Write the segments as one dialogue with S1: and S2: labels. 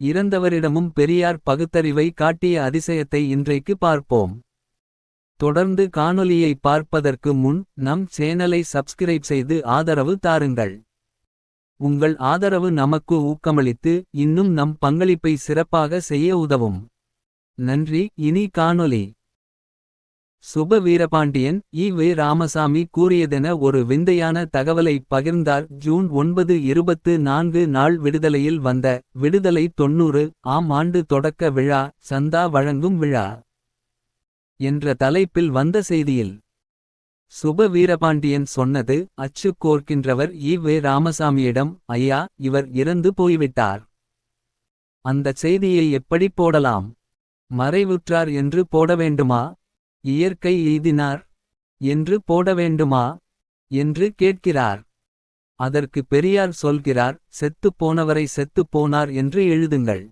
S1: இறந்தவரிடமும் பெரியார் பகுத்தறிவை காட்டிய அதிசயத்தை இன்றைக்கு பார்ப்போம். தொடர்ந்து காணொலியை பார்ப்பதற்கு முன் நம் சேனலை சப்ஸ்கிரைப் செய்து ஆதரவு தாருங்கள். உங்கள் ஆதரவு நமக்கு ஊக்கமளித்து இன்னும் நம் பங்களிப்பை சிறப்பாக செய்ய உதவும். நன்றி இனி காணொலி சுப வீரபாண்டியன் ஈ வே ராமசாமி கூறியதென ஒரு விந்தையான தகவலை பகிர்ந்தார் ஜூன் ஒன்பது இருபத்து நான்கு நாள் விடுதலையில் வந்த விடுதலை தொன்னூறு ஆம் ஆண்டு தொடக்க விழா சந்தா வழங்கும் விழா. என்ற தலைப்பில் வந்த செய்தியில். சுப வீரபாண்டியன் சொன்னது அச்சு கோர்க்கின்றவர் ஈ வே ராமசாமியிடம் ஐயா இவர் இறந்து போய்விட்டார். அந்தச் செய்தியை எப்படி போடலாம். மறைவுற்றார் என்று போட வேண்டுமா. இயற்கை எய்தினார். என்று போட வேண்டுமா. என்று கேட்கிறார். அதற்கு பெரியார் சொல்கிறார் செத்துப் போனவரை செத்துப் போனார் என்று எழுதுங்கள்.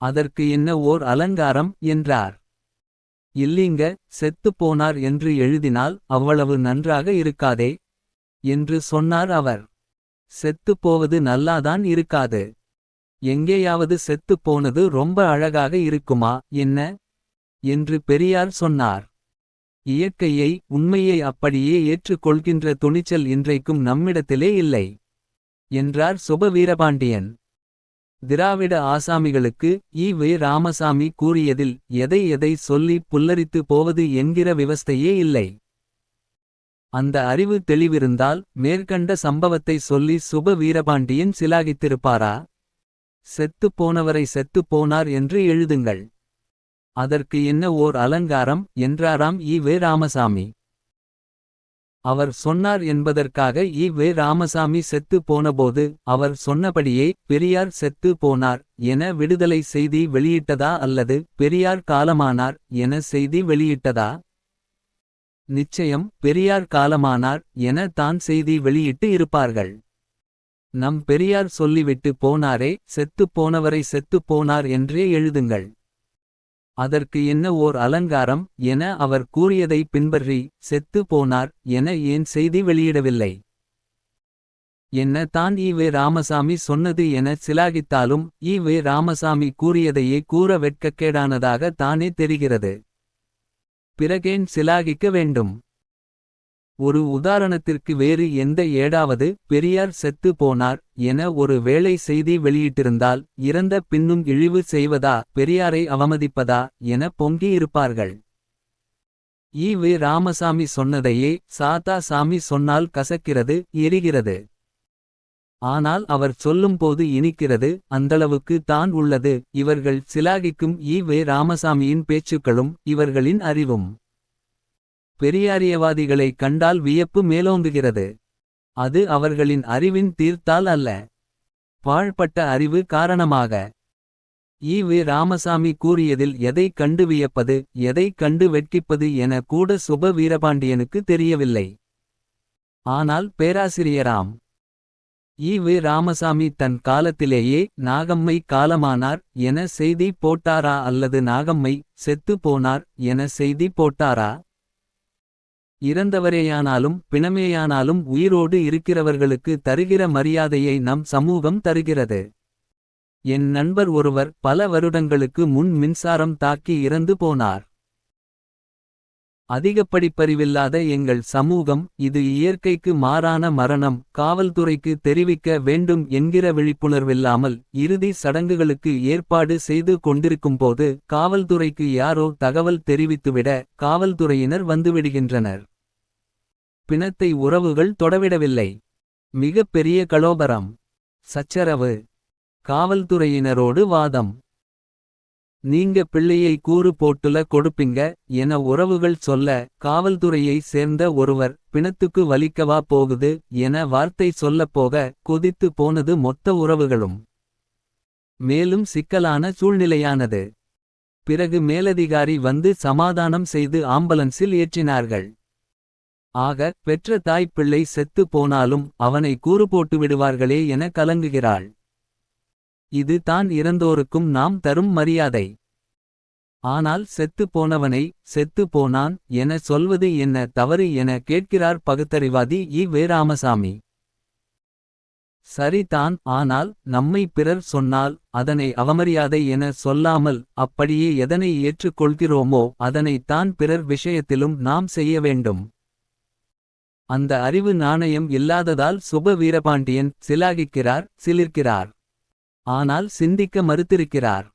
S1: அதற்கு என்ன ஓர் அலங்காரம் என்றார். இல்லீங்க செத்துப் போனார் என்று எழுதினால் அவ்வளவு நன்றாக இருக்காதே. என்று சொன்னார் அவர். செத்துப் போவது நல்லாதான் இருக்காது. எங்கேயாவது செத்துப் போனது ரொம்ப அழகாக இருக்குமா என்ன. என்று பெரியார் சொன்னார். இயற்கையை உண்மையை அப்படியே ஏற்றுக் கொள்கின்ற துணிச்சல் இன்றைக்கும் நம்மிடத்திலே இல்லை. என்றார் சுப வீரபாண்டியன். திராவிட ஆசாமிகளுக்கு ஈ வே ராமசாமி கூறியதில் எதை எதை சொல்லி புல்லரித்து போவது என்கிற விவஸ்தையே இல்லை. அந்த அறிவு தெளிவிருந்தால் மேற்கண்ட சம்பவத்தை சொல்லி சுப வீரபாண்டியன் சிலாகித்திருப்பாரா. செத்துப் போனவரை செத்துப் போனார் என்று எழுதுங்கள். அதற்கு என்ன ஓர் அலங்காரம் என்றாராம் ஈ வே ராமசாமி. அவர் சொன்னார் என்பதற்காக ஈ வே ராமசாமி செத்து போனபோது அவர் சொன்னபடியே பெரியார் செத்து போனார் என விடுதலை செய்தி வெளியிட்டதா அல்லது பெரியார் காலமானார் என செய்தி வெளியிட்டதா. நிச்சயம் பெரியார் காலமானார் என தான் செய்தி வெளியிட்டு இருப்பார்கள். நம் பெரியார் சொல்லிவிட்டு போனாரே செத்துப் போனவரை செத்துப் போனார் என்றே எழுதுங்கள். அதற்கு என்ன ஓர் அலங்காரம் என அவர் கூறியதை பின்பற்றி செத்து போனார் என ஏன் செய்தி வெளியிடவில்லை. என்ன தான் ஈ வே ராமசாமி சொன்னது என சிலாகித்தாலும் ஈ வே ராமசாமி கூறியதையே கூற வெட்கக்கேடானதாக தானே தெரிகிறது. பிறகேன் சிலாகிக்க வேண்டும். ஒரு உதாரணத்திற்கு வேறு எந்த ஏடாவது பெரியார் செத்து போனார் என ஒரு வேளை செய்தி வெளியிட்டிருந்தால் இறந்த பின்னும் இழிவு செய்வதா பெரியாரை அவமதிப்பதா என பொங்கியிருப்பார்கள் ஈ வே. ராமசாமி சொன்னதையே சாத்தா சாமி சொன்னால் கசக்கிறது எரிகிறது. ஆனால் அவர் சொல்லும்போது இனிக்கிறது அந்தளவுக்கு தான் உள்ளது. இவர்கள் சிலாகிக்கும் ஈ வே. ராமசாமியின் பேச்சுக்களும் இவர்களின் அறிவும். பெரியாரியவாதிகளை கண்டால் வியப்பு மேலோங்குகிறது. அது அவர்களின் அறிவின் தீர்த்தால் அல்ல. பாழ்பட்ட அறிவு காரணமாக. ஈ வி ராமசாமி கூறியதில் எதை கண்டு வியப்பது எதை கண்டு வெட்கிப்பது என கூட சுப வீரபாண்டியனுக்கு தெரியவில்லை. ஆனால் பேராசிரியராம். ஈ வி ராமசாமி தன் காலத்திலேயே நாகம்மை காலமானார் என செய்தி போட்டாரா அல்லது நாகம்மை செத்து போனார் என செய்தி போட்டாரா. இறந்தவரேயானாலும் பிணமேயானாலும் உயிரோடு இருக்கிறவர்களுக்கு தருகிற மரியாதையை நம் சமூகம் தருகிறது. என் நண்பர் ஒருவர் பல வருடங்களுக்கு முன் மின்சாரம் தாக்கி இறந்து போனார். அதிகப் படிப்பறிவில்லாத எங்கள் சமூகம் இது இயற்கைக்கு மாறான மரணம் காவல்துறைக்கு தெரிவிக்க வேண்டும் என்கிற விழிப்புணர்வில்லாமல் இறுதி சடங்குகளுக்கு ஏற்பாடு செய்து கொண்டிருக்கும்போது காவல்துறைக்கு யாரோ தகவல் தெரிவித்துவிட காவல்துறையினர் வந்துவிடுகின்றனர். பிணத்தை உறவுகள் தொடவிடவில்லை. மிகப் பெரிய கலோபரம். சச்சரவு. காவல்துறையினரோடு வாதம். நீங்க பிள்ளையை கூறு போட்டுல கொடுப்பீங்க என உறவுகள் சொல்ல காவல்துறையை சேர்ந்த ஒருவர் பிணத்துக்கு வலிக்கவா போகுது என வார்த்தை சொல்லப் போக கொதித்து போனது மொத்த உறவுகளும். மேலும் சிக்கலான சூழ்நிலையானது. பிறகு மேலதிகாரி வந்து சமாதானம் செய்து ஆம்பலன்ஸில் ஏற்றினார்கள். ஆக பெற்ற தாய் பிள்ளை செத்து போனாலும் அவனை கூறு போட்டு விடுவார்களே என கலங்குகிறாள். இது தான் இறந்தோருக்கும் நாம் தரும் மரியாதை. ஆனால் செத்து போனவனை செத்து போனான் என சொல்வது என்ன தவறு என கேட்கிறார் பகுத்தறிவாதி இ வே ராமசாமி. சரிதான் ஆனால் நம்மை பிறர் சொன்னால் அதனை அவமரியாதை என சொல்லாமல் அப்படியே எதனை ஏற்றுக்கொள்கிறோமோ அதனைத்தான் பிறர் விஷயத்திலும் நாம் செய்ய வேண்டும். அந்த அறிவு நாணயம் இல்லாததால் சுப வீரபாண்டியன் சிலாகிக்கிறார் சிலிர்க்கிறார். ஆனால் சிந்திக்க மறுத்திருக்கிறார்.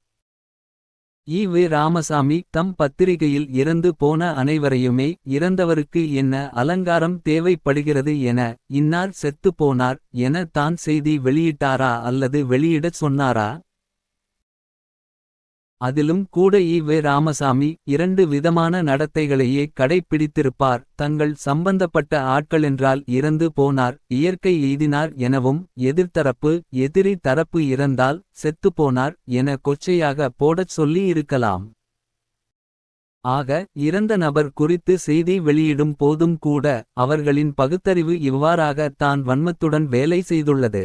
S1: ஈ வி ராமசாமி தம் பத்திரிகையில் இறந்து போன அனைவரையுமே இறந்தவருக்கு என்ன அலங்காரம் தேவைப்படுகிறது என இன்னார் செத்துப் போனார் என தான் செய்தி வெளியிட்டாரா அல்லது வெளியிடச் சொன்னாரா. அதிலும் கூட ஈ வே ராமசாமி இரண்டு விதமான நடத்தைகளையே கடைப்பிடித்திருப்பார் தங்கள் சம்பந்தப்பட்ட ஆட்களென்றால் இறந்து போனார் இயற்கை எய்தினார் எனவும் எதிர்த்தரப்பு எதிரி தரப்பு இறந்தால் செத்துப்போனார் என கொச்சையாக போடச் சொல்லி இருக்கலாம். ஆக இறந்த நபர் குறித்து செய்தி வெளியிடும் போதும் கூட அவர்களின் பகுத்தறிவு இவ்வாறாக தான் வன்மத்துடன் வேலை செய்துள்ளது.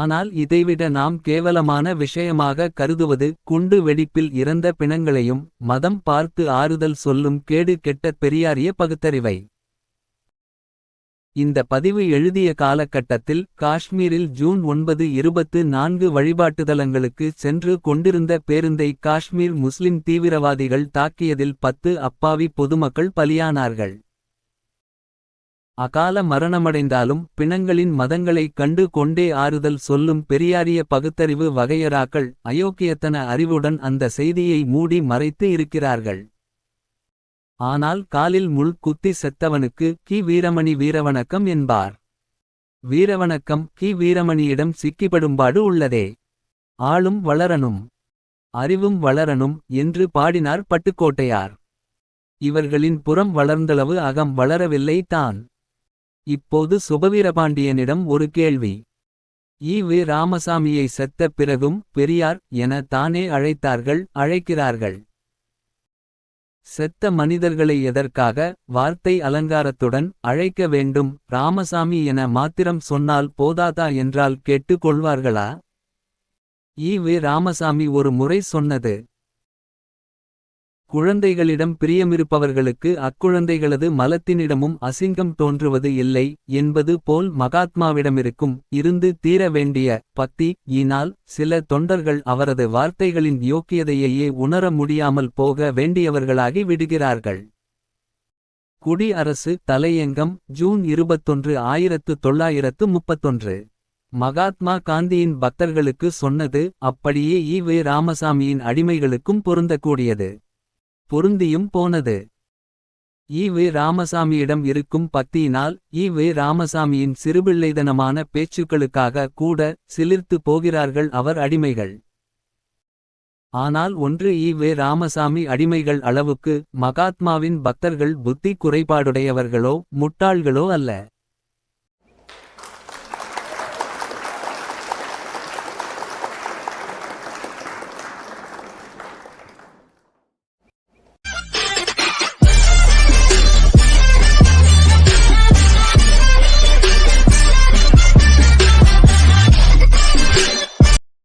S1: ஆனால் இதைவிட நாம் கேவலமான விஷயமாக கருதுவது குண்டு வெடிப்பில் இறந்த பிணங்களையும் மதம் பார்த்து ஆறுதல் சொல்லும் கேடு கெட்ட பெரியாரிய பகுத்தறிவை. இந்த பதிவு எழுதிய காலகட்டத்தில் காஷ்மீரில் ஜூன் ஒன்பது இருபத்து நான்கு வழிபாட்டுதலங்களுக்கு சென்று கொண்டிருந்த பேருந்தை காஷ்மீர் முஸ்லிம் தீவிரவாதிகள் தாக்கியதில் பத்து அப்பாவி பொதுமக்கள் பலியானார்கள். அகால மரணமடைந்தாலும் பிணங்களின் மதங்களைக் கண்டு கொண்டே ஆறுதல் சொல்லும் பெரியாரிய பகுத்தறிவு வகையறாக்கள் அயோக்கியத்தன அறிவுடன் அந்த செய்தியை மூடி மறைத்து இருக்கிறார்கள். ஆனால் காலில் முள் குத்தி செத்தவனுக்கு கி வீரமணி வீரவணக்கம் என்பார். வீரவணக்கம் கி வீரமணியிடம் சிக்கிப்படும்பாடு உள்ளதே. ஆளும் வளரனும் அறிவும் வளரனும் என்று பாடினார் பட்டுக்கோட்டையார். இவர்களின் புறம் வளர்ந்தளவு அகம் வளரவில்லை தான். இப்போது சுபவீரபாண்டியனிடம் ஒரு கேள்வி. ஈ வி ராமசாமியை செத்த பிறகும் பெரியார் என தானே அழைத்தார்கள் அழைக்கிறார்கள். செத்த மனிதர்களை எதற்காக வார்த்தை அலங்காரத்துடன் அழைக்க வேண்டும் ராமசாமி என மாத்திரம் சொன்னால் போதாதா என்றால் கேட்டுக்கொள்வார்களா ஈ வி ராமசாமி ஒரு முறை சொன்னது. குழந்தைகளிடம் பிரியமிருப்பவர்களுக்கு அக்குழந்தைகளது மலத்தினிடமும் அசிங்கம் தோன்றுவது இல்லை என்பது போல் மகாத்மாவிடமிருக்கும் இருந்து தீர வேண்டிய பக்தி ஈனால் சில தொண்டர்கள் அவரது வார்த்தைகளின் யோக்கியதையையே உணர முடியாமல் போக வேண்டியவர்களாகி விடுகிறார்கள். குடி அரசு தலையங்கம் ஜூன் இருபத்தொன்று ஆயிரத்து தொள்ளாயிரத்து முப்பத்தொன்று. மகாத்மா காந்தியின் பக்தர்களுக்கு சொன்னது அப்படியே ஈ வே ராமசாமியின் அடிமைகளுக்கும் பொருந்தக்கூடியது. பொருந்தியும் போனது. ஈ வே ராமசாமியிடம் இருக்கும் பக்தியினால் ஈ வே ராமசாமியின் சிறுபிள்ளைதனமான பேச்சுக்களுக்காக கூட சிலிர்த்து போகிறார்கள் அவர் அடிமைகள். ஆனால் ஒன்று ஈ வே ராமசாமி அடிமைகள் அளவுக்கு மகாத்மாவின் பக்தர்கள் புத்தி குறைபாடுடையவர்களோ முட்டாள்களோ அல்ல.